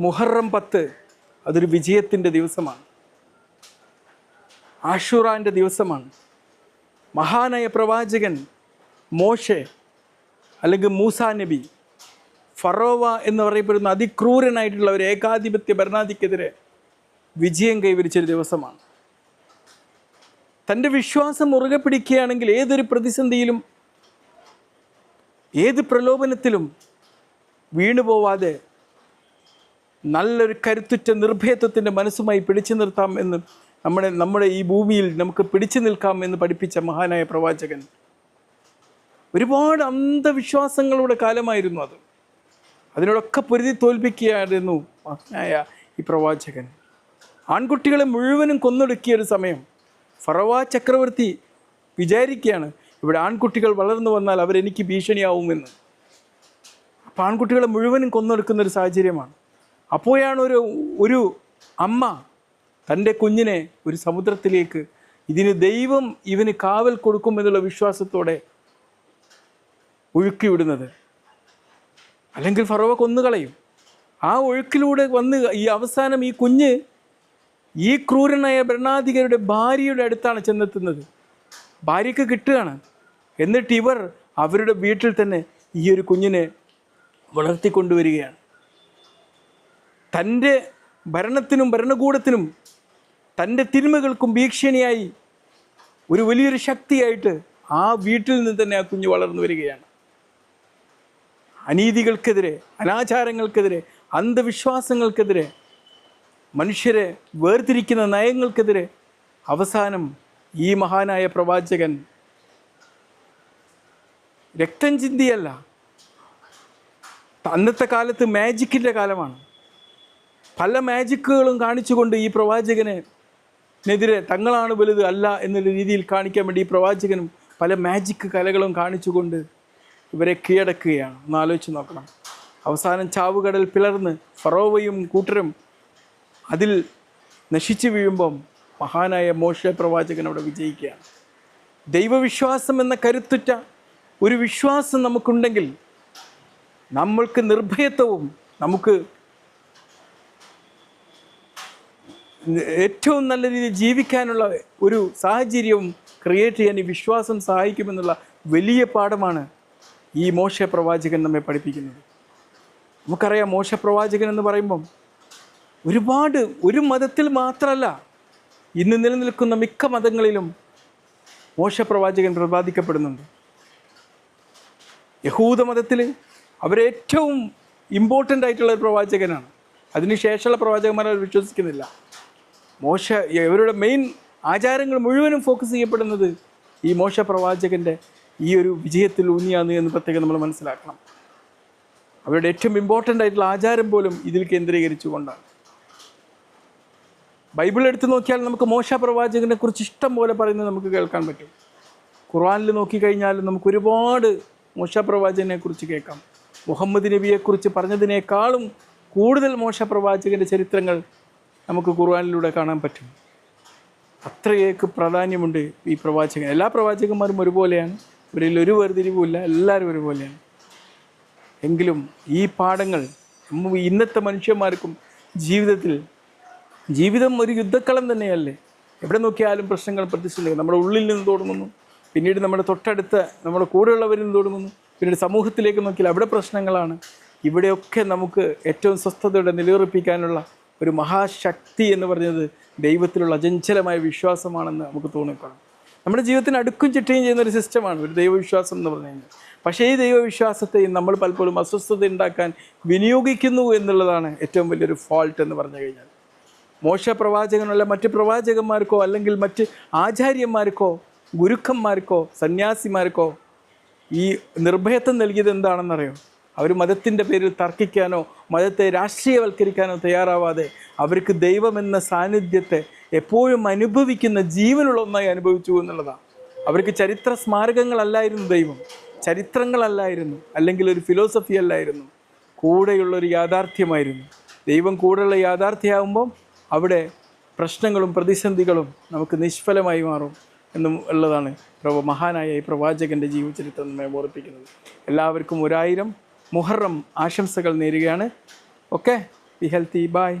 മുഹറം പത്ത് അതൊരു വിജയത്തിന്റെ ദിവസമാണ്. ആഷുറാന്റെ ദിവസമാണ്. മഹാനായ പ്രവാചകൻ മോശെ അല്ലെങ്കിൽ മൂസാ നബി ഫറോവ എന്ന് പറയപ്പെടുന്ന അതിക്രൂരനായിട്ടുള്ള ഒരു ഏകാധിപത്യ ഭരണാധിക്കെതിരെ വിജയം കൈവരിച്ചൊരു ദിവസമാണ്. തന്റെ വിശ്വാസം മുറുകെ പിടിക്കുകയാണെങ്കിൽ ഏതൊരു പ്രതിസന്ധിയിലും ഏത് പ്രലോഭനത്തിലും വീണുപോവാതെ നല്ലൊരു കരുത്തുറ്റ നിർഭയത്വത്തിന്റെ മനസ്സുമായി പിടിച്ചു നിർത്താം എന്ന് നമ്മുടെ നമ്മുടെ ഈ ഭൂമിയിൽ നമുക്ക് പിടിച്ചു നിൽക്കാം എന്ന് പഠിപ്പിച്ച മഹാനായ പ്രവാചകൻ. ഒരുപാട് അന്ധവിശ്വാസങ്ങളുടെ കാലമായിരുന്നു അത്. അതിനോടൊക്കെ പൊരുതി തോൽപ്പിക്കുകയായിരുന്നു മഹാനായ ഈ പ്രവാചകൻ. ആൺകുട്ടികളെ മുഴുവനും കൊന്നൊടുക്കിയ ഒരു സമയം ഫറവ ചക്രവർത്തി വിചാരിക്കുകയാണ് ഇവിടെ ആൺകുട്ടികൾ വളർന്നു വന്നാൽ അവരെനിക്ക് ഭീഷണിയാവുമെന്ന്. അപ്പം ആൺകുട്ടികളെ മുഴുവനും കൊന്നൊടുക്കുന്ന ഒരു സാഹചര്യമാണ്. അപ്പോഴാണ് ഒരു ഒരു അമ്മ തന്റെ കുഞ്ഞിനെ ഒരു സമുദ്രത്തിലേക്ക് ഇതിന് ദൈവം ഇവന് കാവൽ കൊടുക്കുമെന്നുള്ള വിശ്വാസത്തോടെ ഒഴുക്കി വിടുന്നത് അല്ലെങ്കിൽ ഫറോവ കൊന്നുകളയും. ആ ഒഴുക്കിലൂടെ വന്ന് ഈ അവസാനം ഈ കുഞ്ഞ് ഈ ക്രൂരനായ ഭരണാധികാരിയുടെ ഭാര്യയുടെ അടുത്താണ് ചെന്നെത്തുന്നത്. ഭാര്യയ്ക്ക് കിട്ടുകയാണ്. എന്നിട്ട് ഇവർ അവരുടെ വീട്ടിൽ തന്നെ ഈ ഒരു കുഞ്ഞിനെ വളർത്തിക്കൊണ്ടുവരികയാണ്. തന്റെ ഭരണത്തിനും ഭരണകൂടത്തിനും തന്റെ തിന്മകൾക്കും ഭീഷണിയായി ഒരു വലിയൊരു ശക്തിയായിട്ട് ആ വീട്ടിൽ നിന്ന് തന്നെ ആ കുഞ്ഞ് വളർന്നു വരികയാണ്. അനീതികൾക്കെതിരെ അനാചാരങ്ങൾക്കെതിരെ അന്ധവിശ്വാസങ്ങൾക്കെതിരെ മനുഷ്യരെ വേർതിരിക്കുന്ന നയങ്ങൾക്കെതിരെ അവസാനം ഈ മഹാനായ പ്രവാചകൻ രക്തം ചിന്തിയല്ല. അന്നത്തെ കാലത്ത് മാജിക്കിന്റെ കാലമാണ്. പല മാജിക്കുകളും കാണിച്ചുകൊണ്ട് ഈ പ്രവാചകനെ നെതിരെ തങ്ങളാണ് വലുത് അല്ല എന്നുള്ള രീതിയിൽ കാണിക്കാൻ വേണ്ടി ഈ പ്രവാചകനും പല മാജിക് കലകളും കാണിച്ചുകൊണ്ട് ഇവരെ കീഴടക്കുകയാണ്. ഒന്ന് ആലോചിച്ച് നോക്കണം. അവസാനം ചാവുകടൽ പിളർന്ന് ഫറോവയും കൂട്ടരും അതിൽ നശിച്ചു വീഴുമ്പം മഹാനായ മോശ പ്രവാചകൻ അവിടെ വിജയിക്കുകയാണ്. ദൈവവിശ്വാസം എന്ന കരുത്തുറ്റ ഒരു വിശ്വാസം നമുക്കുണ്ടെങ്കിൽ നമ്മൾക്ക് നിർഭയത്വവും നമുക്ക് ഏറ്റവും നല്ല രീതിയിൽ ജീവിക്കാനുള്ള ഒരു സാഹചര്യവും ക്രിയേറ്റ് ചെയ്യാൻ ഈ വിശ്വാസം സഹായിക്കുമെന്നുള്ള വലിയ പാഠമാണ് ഈ മോശ പ്രവാചകൻ നമ്മെ പഠിപ്പിക്കുന്നത്. നമുക്കറിയാം മോശ പ്രവാചകൻ എന്ന് പറയുമ്പം ഒരുപാട് ഒരു മതത്തിൽ മാത്രമല്ല ഇന്ന് നിലനിൽക്കുന്ന മിക്ക മതങ്ങളിലും മോശ പ്രവാചകൻ യഹൂദ മതത്തിൽ അവരേറ്റവും ഇമ്പോർട്ടന്റ് ആയിട്ടുള്ള ഒരു പ്രവാചകനാണ്. അതിനുശേഷമുള്ള പ്രവാചകന്മാരെ വിശ്വസിക്കുന്നില്ല. മോശ ഇവരുടെ മെയിൻ ആചാരങ്ങൾ മുഴുവനും ഫോക്കസ് ചെയ്യപ്പെടുന്നത് ഈ മോശ പ്രവാചകന്റെ ഈ ഒരു വിജയത്തിൽ ഊന്നിയാണ് എന്ന് പ്രത്യേകം നമ്മൾ മനസ്സിലാക്കണം. അവരുടെ ഏറ്റവും ഇമ്പോർട്ടന്റ് ആയിട്ടുള്ള ആചാരം പോലും ഇതിൽ കേന്ദ്രീകരിച്ചുകൊണ്ടാണ്. ബൈബിൾ എടുത്ത് നോക്കിയാൽ നമുക്ക് മോശ പ്രവാചകനെ കുറിച്ച് ഇഷ്ടം പോലെ പറയുന്നത് നമുക്ക് കേൾക്കാൻ പറ്റും. ഖുർആനിൽ നോക്കിക്കഴിഞ്ഞാൽ നമുക്ക് ഒരുപാട് മോശ പ്രവാചകനെ കുറിച്ച് കേൾക്കാം. മുഹമ്മദ് നബിയെക്കുറിച്ച് പറഞ്ഞതിനേക്കാളും കൂടുതൽ മോശ പ്രവാചകന്റെ ചരിത്രങ്ങൾ നമുക്ക് ഖുർആനിലൂടെ കാണാൻ പറ്റും. അത്രയേക്ക് പ്രാധാന്യമുണ്ട് ഈ പ്രവാചകൻ. എല്ലാ പ്രവാചകന്മാരും ഒരുപോലെയാണ്. ഇവരിൽ ഒരു വേർതിരിവുമില്ല എല്ലാവരും ഒരുപോലെയാണ്. എങ്കിലും ഈ പാഠങ്ങൾ ഇന്നത്തെ മനുഷ്യന്മാർക്കും ജീവിതത്തിൽ ജീവിതം ഒരു യുദ്ധക്കളം തന്നെയല്ലേ? എവിടെ നോക്കിയാലും പ്രശ്നങ്ങൾ പ്രതിസന്ധികൾ നമ്മുടെ ഉള്ളിൽ നിന്ന് തുടങ്ങുന്നു. പിന്നീട് നമ്മുടെ തൊട്ടടുത്ത് നമ്മുടെ കൂടെയുള്ളവരിൽ നിന്ന് തുടങ്ങുന്നു. പിന്നീട് സമൂഹത്തിലേക്ക് നോക്കിയാൽ അവിടെ പ്രശ്നങ്ങളാണ്. ഇവിടെയൊക്കെ നമുക്ക് ഏറ്റവും സ്വസ്ഥതയോടെ നിലയുറപ്പിക്കാനുള്ള ഒരു മഹാശക്തി എന്ന് പറഞ്ഞത് ദൈവത്തിലുള്ള അചഞ്ചലമായ വിശ്വാസമാണെന്ന് നമുക്ക് തോന്നിക്കണം നമ്മുടെ ജീവിതത്തിന് അടുക്കും ചിട്ടയും ചെയ്യുന്ന ഒരു സിസ്റ്റമാണ് ഒരു ദൈവവിശ്വാസം എന്ന് പറഞ്ഞു കഴിഞ്ഞാൽ. പക്ഷേ ഈ ദൈവവിശ്വാസത്തെയും നമ്മൾ പലപ്പോഴും അസ്വസ്ഥത ഉണ്ടാക്കാൻ വിനിയോഗിക്കുന്നു എന്നുള്ളതാണ് ഏറ്റവും വലിയൊരു ഫോൾട്ട് എന്ന് പറഞ്ഞു കഴിഞ്ഞാൽ. മോശ പ്രവാചകനുള്ള മറ്റ് പ്രവാചകന്മാർക്കോ അല്ലെങ്കിൽ മറ്റ് ആചാര്യന്മാർക്കോ ഗുരുക്കന്മാർക്കോ സന്യാസിമാർക്കോ ഈ നിർഭയത്വം നൽകിയത് എന്താണെന്നറിയോ? അവർ മതത്തിന്റെ പേരിൽ തർക്കിക്കാനോ മതത്തെ രാഷ്ട്രീയവൽക്കരിക്കാനോ തയ്യാറാവാതെ അവർക്ക് ദൈവമെന്ന സാന്നിധ്യത്തെ എപ്പോഴും അനുഭവിക്കുന്ന ജീവനുള്ള ഒന്നായി അനുഭവിച്ചു എന്നുള്ളതാണ്. അവർക്ക് ചരിത്ര സ്മാരകങ്ങളല്ലായിരുന്നു ദൈവം. ചരിത്രങ്ങളല്ലായിരുന്നു. അല്ലെങ്കിൽ ഒരു ഫിലോസഫി അല്ലായിരുന്നു. കൂടെയുള്ളൊരു യാഥാർത്ഥ്യമായിരുന്നു. ദൈവം കൂടെയുള്ള യാഥാർത്ഥ്യമാകുമ്പം അവിടെ പ്രശ്നങ്ങളും പ്രതിസന്ധികളും നമുക്ക് നിഷ്ഫലമായി മാറും എന്നും ഉള്ളതാണ് പ്രവ മഹാനായ ഈ പ്രവാചകന്റെ ജീവചരിത്രം നമ്മെ ഓർപ്പിക്കുന്നത് എല്ലാവർക്കും ഒരായിരം മുഹറം ആശംസകൾ നേരുകയാണ്. Okay be healthy by